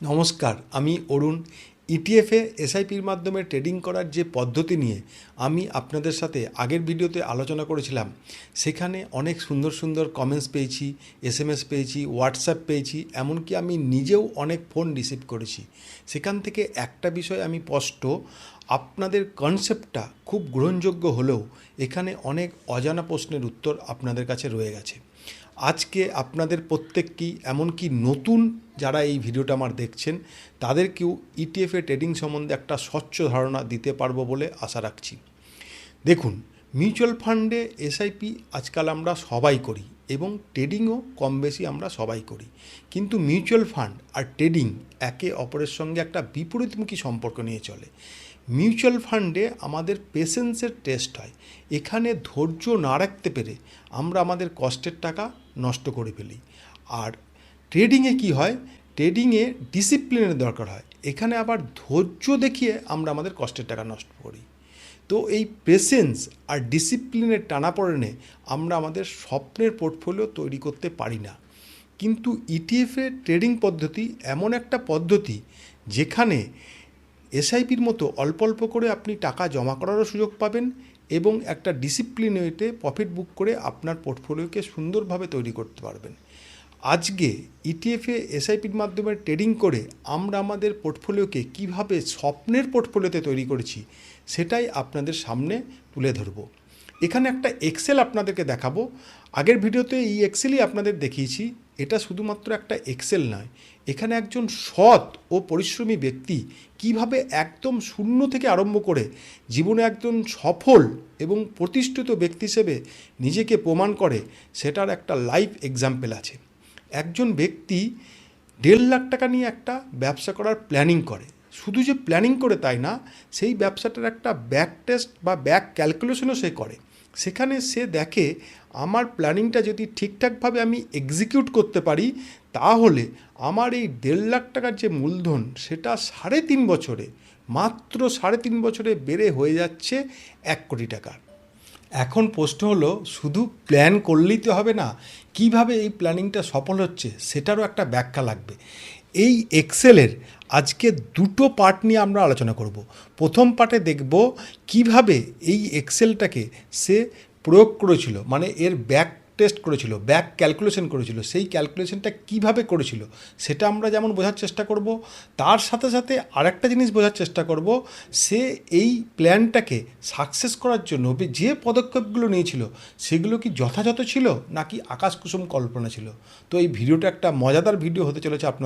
নমস্কার, আমি অরুণ। ইটিএফে এসআইপির মাধ্যমে ট্রেডিং করার যে পদ্ধতি নিয়ে আমি আপনাদের সাথে আগের ভিডিওতে আলোচনা করেছিলাম, সেখানে অনেক সুন্দর সুন্দর কমেন্টস পেয়েছি এসএমএস পেয়েছি হোয়াটসঅ্যাপ পেয়েছি, এমনকি আমি নিজেও অনেক ফোন রিসিভ করেছি। সেখান থেকে একটা বিষয় আমি স্পষ্ট, আপনাদের কনসেপ্টটা খুব গ্রহণযোগ্য হলেও এখানে অনেক অজানা প্রশ্নের উত্তর আপনাদের কাছে রয়ে গেছে। আজকে আপনাদের প্রত্যেককেই এমনকি নতুন যারা এই ভিডিওটা আমার দেখছেন, তাদেরকেও ইটিএফে ট্রেডিং সম্বন্ধে একটা স্বচ্ছ ধারণা দিতে পারব বলে আশা রাখছি। দেখুন মিউচুয়াল ফান্ডে এসআইপি আজকাল আমরা সবাই করি এবং ট্রেডিংও কম বেশি আমরা সবাই করি। কিন্তু মিউচুয়াল ফান্ড আর ট্রেডিং একে অপরের সঙ্গে একটা বিপরীতমুখী সম্পর্ক নিয়ে চলে। মিউচুয়াল ফান্ডে আমাদের পেশেন্সের টেস্ট হয়। এখানে ধৈর্য না রাখতে পেরে আমরা আমাদের কষ্টের টাকা নষ্ট করে ফেলি। আর ট্রেডিংয়ে কি হয়? ট্রেডিংয়ে ডিসিপ্লিনের দরকার হয়। এখানে আবার ধৈর্য দেখিয়ে আমরা আমাদের কষ্টের টাকা নষ্ট করি। তো এই পেশেন্স আর ডিসিপ্লিনের টানাপড়েনে আমরা আমাদের স্বপ্নের পোর্টফোলিও তৈরি করতে পারি না। কিন্তু ইটিএফে ট্রেডিং পদ্ধতি এমন একটা পদ্ধতি যেখানে এসআইপির মতো অল্প অল্প করে আপনি টাকা জমা করারও সুযোগ পাবেন এবং একটা ডিসিপ্লিন ওয়েতে প্রফিট বুক করে আপনার পোর্টফোলিওকে সুন্দরভাবে তৈরি করতে পারবেন। আজকে ইটিএফে এসআইপির মাধ্যমে ট্রেডিং করে আমরা আমাদের পোর্টফোলিওকে কীভাবে স্বপ্নের পোর্টফোলিওতে তৈরি করেছি, সেটাই আপনাদের সামনে তুলে ধরবো। এখানে একটা এক্সেল আপনাদেরকে দেখাবো। আগের ভিডিওতে এই এক্সেলই আপনাদের দেখিয়েছি। এটা শুধুমাত্র একটা এক্সেল নয়, এখানে একজন সৎ ও পরিশ্রমী ব্যক্তি কীভাবে একদম শূন্য থেকে আরম্ভ করে জীবনে একজন সফল এবং প্রতিষ্ঠিত ব্যক্তি হিসেবে নিজেকে প্রমাণ করে, সেটার একটা লাইভ এক্সাম্পল আছে। একজন ব্যক্তি দেড় লাখ টাকা নিয়ে একটা ব্যবসা করার প্ল্যানিং করে। শুধু যে প্ল্যানিং করে তাই না, সেই ব্যবসাটার একটা ব্যাক টেস্ট বা ব্যাক ক্যালকুলেশনও সে করে। সেখানে সে দেখে, আমার প্ল্যানিংটা যদি ঠিকঠাকভাবে আমি এক্সিকিউট করতে পারি, তাহলে আমার এই দেড় লাখ টাকার যে মূলধন, সেটা সাড়ে তিন বছরে, মাত্র সাড়ে তিন বছরে বেড়ে হয়ে যাচ্ছে এক কোটি টাকার। এখন প্রশ্ন হলো, শুধু প্ল্যান করলেই তো হবে না, কীভাবে এই প্ল্যানিংটা সফল হচ্ছে, সেটারও একটা ব্যাখ্যা লাগবে। এই এক্সেলের আজকে দুটো পার্ট নিয়ে আমরা আলোচনা করব। প্রথম পার্টে দেখব কীভাবে এই এক্সেলটাকে সে প্রয়োগ করেছিল মানে এর ব্যাক টেস্ট করেছিল, ব্যাক ক্যালকুলেশন করেছিল, সেই ক্যালকুলেশনটা কীভাবে করেছিল সেটা আমরা যেমন বোঝার চেষ্টা করব, তার সাথে সাথে আরেকটা জিনিস বোঝার চেষ্টা করব, সে এই প্ল্যানটাকে সাকসেস করার জন্য যে পদক্ষেপগুলো নিয়েছিল, সেগুলো কি যথাযথ ছিল নাকি আকাশ কুসুম কল্পনা ছিল? তো এই ভিডিওটা একটা মজাদার ভিডিও হতে চলেছে আপনাদের